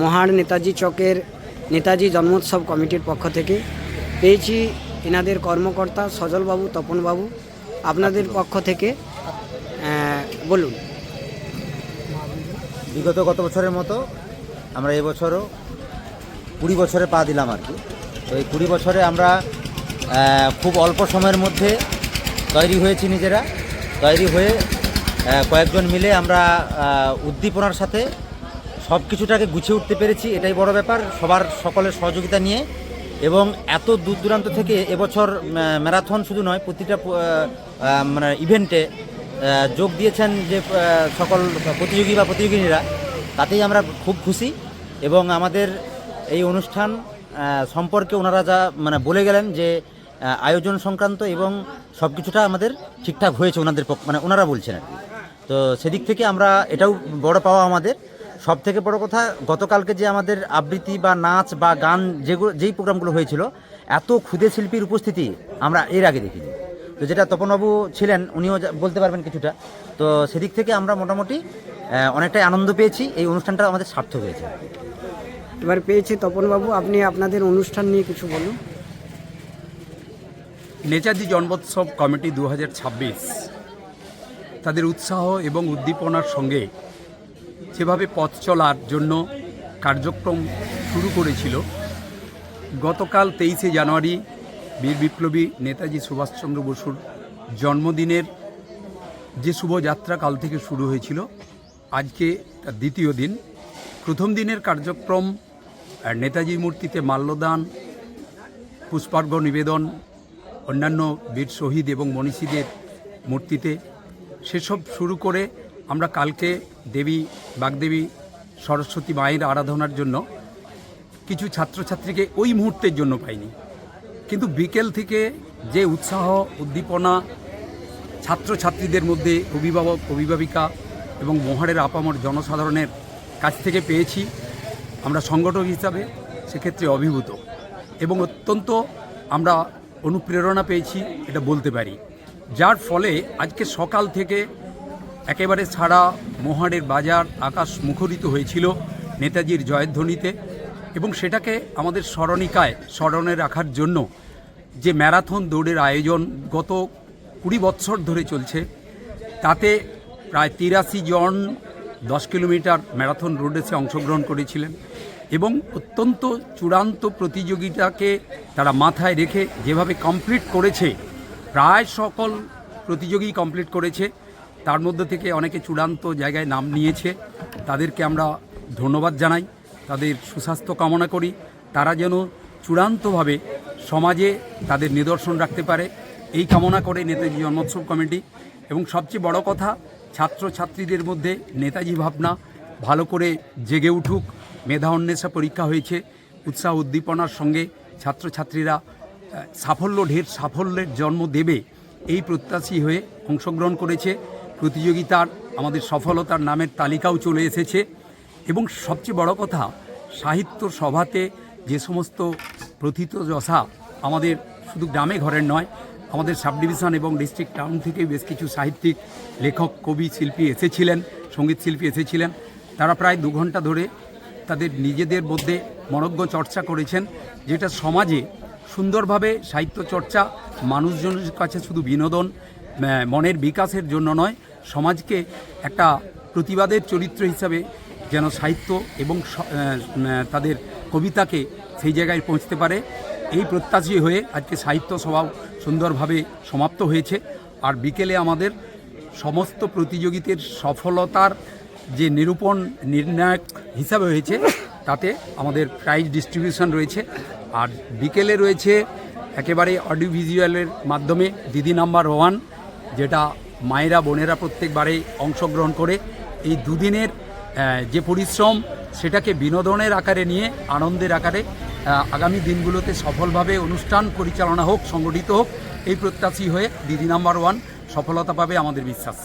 মহান নেতাজি চকের নেতাজি জন্মোৎসব কমিটির পক্ষ থেকে। পেয়েছি এনাদের কর্মকর্তা সজলবাবু, তপনবাবু। আপনাদের পক্ষ থেকে বলুন। বিগত গত বছরের মতো আমরা এবছরও কুড়ি বছরে পা দিলাম আর কি। তো এই কুড়ি বছরে আমরা খুব অল্প সময়ের মধ্যে তৈরি হয়েছি নিজেরা। তৈরি হয়ে কয়েকজন মিলে আমরা উদ্দীপনার সাথে সব কিছুটাকে গুছিয়ে উঠতে পেরেছি, এটাই বড় ব্যাপার, সবার সকলের সহযোগিতা নিয়ে। এবং এত দূর দূরান্ত থেকে এবছর ম্যারাথন শুধু নয়, প্রতিটা মানে ইভেন্টে যোগ দিয়েছেন যে সকল প্রতিযোগী বা প্রতিযোগিনীরা, তাতেই আমরা খুব খুশি। এবং আমাদের এই অনুষ্ঠান সম্পর্কে ওনারা যা মানে বলে গেলেন যে আয়োজন সংক্রান্ত এবং সব কিছুটা আমাদের ঠিকঠাক হয়েছে ওনাদের মানে ওনারা বলছেন আর কি। তো সেদিক থেকে আমরা এটাও বড় পাওয়া আমাদের। সব থেকে বড় কথা গতকালকে যে আমাদের আবৃত্তি বা নাচ বা গান যেগুলো যেই প্রোগ্রামগুলো হয়েছিল এত ক্ষুদে শিল্পীর উপস্থিতি আমরা এর আগে দেখিনি। তো যেটা তপনবাবু ছিলেন উনিও যা- বলতে পারবেন কিছুটা। তো সেদিক থেকে আমরা মোটামুটি অনেকটাই আনন্দ পেয়েছি এই অনুষ্ঠানটা আমাদের সার্থক হয়েছে। এবার পেয়েছি তপনবাবু আপনি আপনাদের অনুষ্ঠান নিয়ে কিছু বলুন। নেতাজি জন্মোৎসব কমিটি দু হাজার ছাব্বিশ তাদের উৎসাহ এবং উদ্দীপনার সঙ্গে যেভাবে পথ চলার জন্য কার্যক্রম শুরু করেছিল। গতকাল তেইশে জানুয়ারি বীর বিপ্লবী নেতাজি সুভাষচন্দ্র বসুর জন্মদিনের যে শুভযাত্রা কাল থেকে শুরু হয়েছিল আজকে তার দ্বিতীয় দিন। প্রথম দিনের কার্যক্রম আহ, নেতাজি মূর্তিতে মাল্যদান পুষ্পার্ঘ নিবেদন অন্যান্য বীর শহীদ এবং মনীষীদের মূর্তিতে সেসব শুরু করে আমরা কালকে দেবী, বাগদেবী, সরস্বতী মায়ের আরাধনার জন্য কিছু ছাত্রছাত্রীকে ওই মুহূর্তের জন্য পাইনি। কিন্তু বিকেল থেকে যে উৎসাহ, উদ্দীপনা ছাত্রছাত্রীদের মধ্যে অভিভাবক, অভিভাবিকা এবং মহারের আপামর জনসাধারণের কাছ থেকে পেয়েছি। আমরা সংগঠক হিসাবে সেক্ষেত্রে অভিভূত এবং অত্যন্ত আমরা অনুপ্রেরণা পেয়েছি, এটা বলতে পারি। যার ফলে আজকে সকাল থেকে একেবারে সারা মহাড়ের বাজার আকাশ মুখরিত হয়েছিল নেতাজির জয়ধ্বনিতে এবং সেটাকে আমাদের স্মরণিকায় স্মরণে রাখার জন্য যে ম্যারাথন দৌড়ের আয়োজন গত কুড়ি বৎসর ধরে চলছে, তাতে প্রায় তিরাশি জন দশ কিলোমিটার ম্যারাথন রোডেসে অংশগ্রহণ করেছিলেন এবং অত্যন্ত চূড়ান্ত প্রতিযোগিতাকে তারা মাথায় রেখে যেভাবে কমপ্লিট করেছে, প্রায় সকল প্রতিযোগী কমপ্লিট করেছে। তার মধ্যে থেকে অনেকে চূড়ান্ত জায়গায় নাম নিয়েছে। তাদেরকে আমরা ধন্যবাদ জানাই। তাদের সুস্বাস্থ্য কামনা করি। তারা যেন চূড়ান্তভাবে সমাজে তাদের নিদর্শন রাখতে পারে। এই কামনা করে নেতাজি জন্মোৎসব কমিটি এবং সবচেয়ে বড় কথা, ছাত্রছাত্রীদের মধ্যে নেতাজি ভাবনা ভালো করে জেগে উঠুক। মেধা অন্বেষা পরীক্ষা হয়েছে। উৎসাহ উদ্দীপনার সঙ্গে ছাত্রছাত্রীরা সাফল্য, ঢের সাফল্যের জন্ম দেবে। এই প্রত্যাশী হয়ে অংশগ্রহণ করেছে। প্রতিযোগিতার, আমাদের সফলতার নামের তালিকাও চলে এসেছে। এবং সবচেয়ে বড় কথা, সাহিত্য সভাতে যে সমস্ত প্রথিত যশা আমাদের শুধু গ্রামে ঘরের নয়, আমাদের সাব ডিভিশন এবং ডিস্ট্রিক্ট টাউন থেকে বেশ কিছু সাহিত্যিক, লেখক, কবি, শিল্পী এসেছিলেন, সংগীত শিল্পী এসেছিলেন। তারা প্রায় দু ঘণ্টা ধরে তাদের নিজেদের মধ্যে মনজ্ঞ চর্চা করেছেন, যেটা সমাজে সুন্দরভাবে সাহিত্য চর্চা, মানুষজনের কাছে শুধু বিনোদন মনের বিকাশের জন্য নয়, সমাজকে একটা প্রতিবাদের চরিত্র হিসাবে যেন সাহিত্য এবং তাদের কবিতাকে সেই জায়গায় পৌঁছতে পারে। এই প্রত্যাশী হয়ে আজকে সাহিত্য সভাও সুন্দরভাবে সমাপ্ত হয়েছে। আর বিকেলে আমাদের সমস্ত প্রতিযোগিতার সফলতার যে নিরূপণ নির্ণায়ক হিসাবে হয়েছে, তাতে আমাদের প্রাইজ ডিস্ট্রিবিউশন রয়েছে। আর বিকেলে রয়েছে একেবারে অডিও ভিজুয়ালের মাধ্যমে দিদি নাম্বার ওয়ান মায়েরা, বোনেরা প্রত্যেকবারে অংশগ্রহণ করে, এই দুদিনের যে পরিশ্রম সেটাকে বিনোদনের আকারে নিয়ে, আনন্দের আকারে আগামী দিনগুলোতে সফলভাবে অনুষ্ঠান পরিচালনা হোক, সংগঠিত হোক, এই প্রত্যাশী হয়ে দিদি নাম্বার ওয়ান সফলতা পাবে আমাদের বিশ্বাস।